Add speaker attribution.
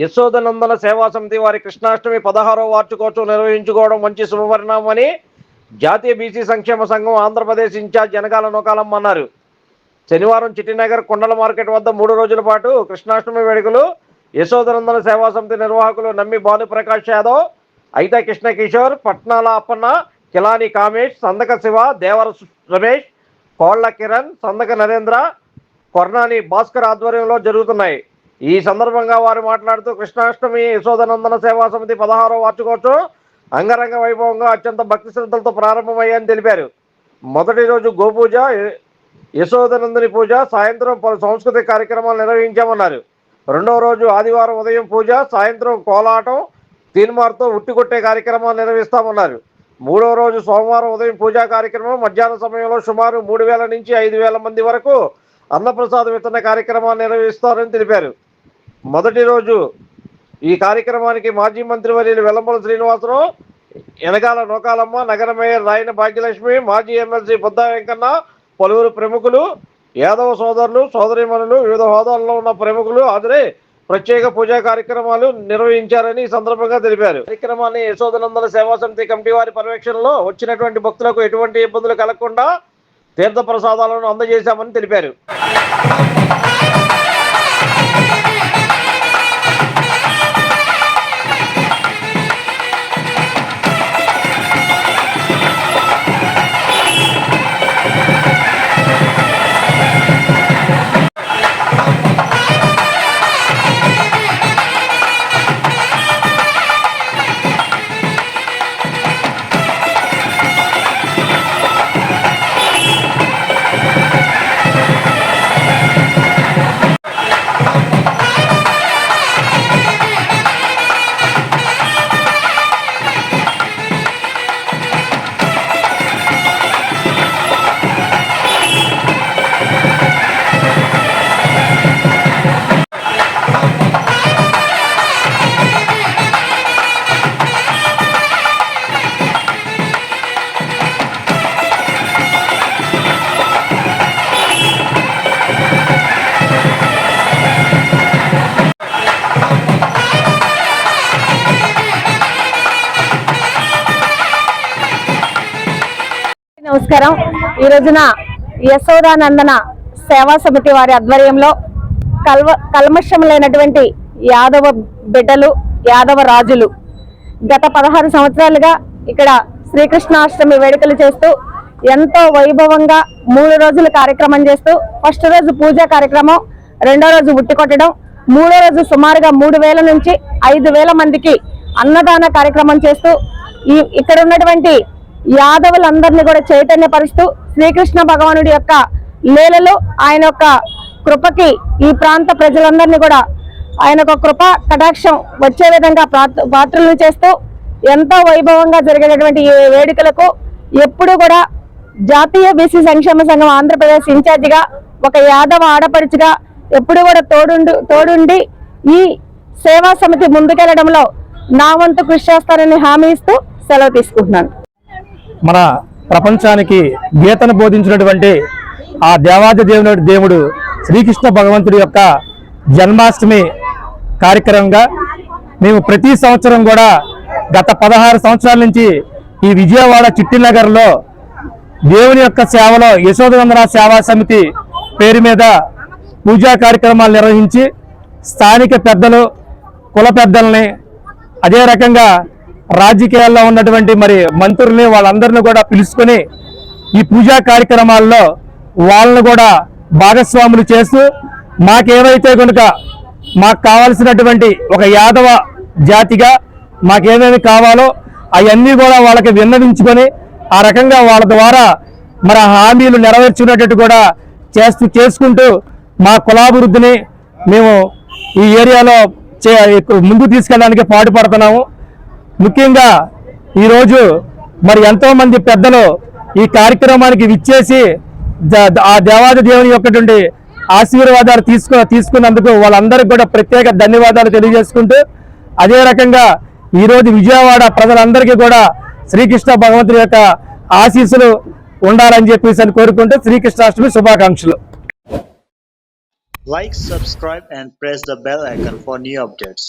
Speaker 1: యశోదనందన సేవా సమితి వారి కృష్ణాష్టమి పదహారో వార్షికోత్సవం నిర్వహించుకోవడం మంచి శుభపరిణామని జాతీయ బీసీ సంక్షేమ సంఘం ఆంధ్రప్రదేశ్ ఇన్ఛార్జ్ జనగాల నోకాలం అన్నారు. శనివారం చిట్టినగర్ కొండల మార్కెట్ వద్ద మూడు రోజుల పాటు కృష్ణాష్టమి వేడుకలు యశోదనందన సేవా సమితి నిర్వాహకులు నమ్మి భానుప్రకాష్ యాదవ్ అయితే కృష్ణ కిషోర్ పట్నాల అప్పన్న కిలాని కామేష్ సందక శివ దేవర రమేష్ కోళ్ళ కిరణ్ సందక నరేంద్ర కొర్ణాని భాస్కర్ ఆధ్వర్యంలో జరుగుతున్నాయి. ఈ సందర్భంగా వారు మాట్లాడుతూ కృష్ణాష్టమి యశోదనందన సేవా సమితి పదహారో వార్షికోత్సవం అంగరంగ వైభవంగా అత్యంత భక్తి శ్రద్ధలతో ప్రారంభమయ్యాయని తెలిపారు. మొదటి రోజు గోపూజ య- యశోదనందని పూజ సాయంత్రం పలు సాంస్కృతిక కార్యక్రమాలు నిర్వహించామన్నారు. రెండవ రోజు ఆదివారం ఉదయం పూజ సాయంత్రం కోలాటం తీన్మార్తో ఉట్టికొట్టే కార్యక్రమాలు నిర్వహిస్తామన్నారు. మూడవ రోజు సోమవారం ఉదయం పూజా కార్యక్రమం మధ్యాహ్న సమయంలో సుమారు మూడు వేల నుంచి ఐదు వేల మంది వరకు అన్నప్రసాద వితరణ కార్యక్రమాలు నిర్వహిస్తారని తెలిపారు. మొదటి రోజు ఈ కార్యక్రమానికి మాజీ మంత్రి వర్యులు వెల్లంపల్లి శ్రీనివాసరావు ఎనగాల నోకాలమ్మ నగర మేయర్ రాయన భాగ్యలక్ష్మి మాజీ ఎమ్మెల్సీ బుద్ధా వెంకన్న పలువురు ప్రముఖులు యాదవ సోదరులు సోదరిమణులు వివిధ హోదాల్లో ఉన్న ప్రముఖులు హాజరై ప్రత్యేక పూజా కార్యక్రమాలు నిర్వహించారని ఈ సందర్భంగా తెలిపారు. కార్యక్రమాన్ని యశోదనందన సేవా సమితి కమిటీ వారి పర్యవేక్షణలో వచ్చినటువంటి భక్తులకు ఎటువంటి ఇబ్బందులు కలగకుండా తీర్థ ప్రసాదాలను అందజేశామని తెలిపారు.
Speaker 2: నమస్కారం. ఈ రోజున యశోదానందన సేవా సమితి వారి ఆధ్వర్యంలో కల్వ కల్మషం లేనటువంటి యాదవ బిడ్డలు యాదవ రాజులు గత పదహారు సంవత్సరాలుగా ఇక్కడ శ్రీకృష్ణాష్టమి వేడుకలు చేస్తూ ఎంతో వైభవంగా మూడు రోజులు కార్యక్రమం చేస్తూ ఫస్ట్ రోజు పూజా కార్యక్రమం రెండో రోజు ఉట్టి కొట్టడం మూడో రోజు సుమారుగా మూడు వేల నుంచి ఐదు వేల మందికి అన్నదాన కార్యక్రమం చేస్తూ ఈ ఇక్కడ ఉన్నటువంటి యాదవులందరినీ కూడా చైతన్యపరుస్తూ శ్రీకృష్ణ భగవానుడి యొక్క లీలలు ఆయన యొక్క కృపకి ఈ ప్రాంత ప్రజలందరినీ కూడా ఆయన యొక్క కృప కటాక్షం వచ్చే విధంగా పాత్ర- పాత్రలు చేస్తూ ఎంతో వైభవంగా జరిగేటటువంటి ఈ వేడుకలకు ఎప్పుడు కూడా జాతీయ బీసీ సంక్షేమ సంఘం ఆంధ్రప్రదేశ్ ఇన్ఛార్జిగా ఒక యాదవ ఆడపడుచుగా ఎప్పుడు కూడా తోడుండు తోడుండి ఈ సేవా సమితి ముందుకెళ్ళడంలో నా వంతు కృషి చేస్తానని హామీ ఇస్తూ సెలవు తీసుకుంటున్నాను.
Speaker 3: మన ప్రపంచానికి గీతను బోధించినటువంటి ఆ దేవాది దేవుని దేవుడు శ్రీకృష్ణ భగవంతుడి యొక్క జన్మాష్టమి కార్యక్రమంగా మేము ప్రతి సంవత్సరం కూడా గత పదహారు సంవత్సరాల నుంచి ఈ విజయవాడ చిట్టినగర్లో దేవుని యొక్క సేవలో యశోదనందన సేవా సమితి పేరు మీద పూజా కార్యక్రమాలు నిర్వహించి స్థానిక పెద్దలు కుల పెద్దల్ని అదే రకంగా రాజకీయాల్లో ఉన్నటువంటి మరి మంత్రుల్ని వాళ్ళందరినీ కూడా పిలుచుకొని ఈ పూజా కార్యక్రమాల్లో వాళ్ళను కూడా భాగస్వాములు చేస్తూ మాకేమైతే కనుక మాకు కావాల్సినటువంటి ఒక యాదవ జాతిగా మాకేమేమి కావాలో అవన్నీ కూడా వాళ్ళకి విన్నవించుకొని ఆ రకంగా వాళ్ళ ద్వారా మరి హామీలు నెరవేర్చుకునేటట్టు కూడా చేస్తూ చేసుకుంటూ మా కులాభివృద్ధిని మేము ఈ ఏరియాలో చే ముందుకు తీసుకెళ్ళడానికి పాటుపడుతున్నాము. ముఖ్యంగా ఈరోజు మరి ఎంతోమంది పెద్దలు ఈ కార్యక్రమానికి విచ్చేసి ఆ దేవాది దేవుని యొక్కటువంటి ఆశీర్వాదాలు తీసుకు తీసుకున్నందుకు వాళ్ళందరికీ కూడా ప్రత్యేక ధన్యవాదాలు తెలియజేసుకుంటూ అదే రకంగా ఈరోజు విజయవాడ ప్రజలందరికీ కూడా శ్రీకృష్ణ భగవంతుని యొక్క ఆశీస్సులు ఉండాలని చెప్పేసి అని కోరుకుంటూ శ్రీకృష్ణాష్టమి శుభాకాంక్షలు.
Speaker 4: Like subscribe and press the bell icon for new updates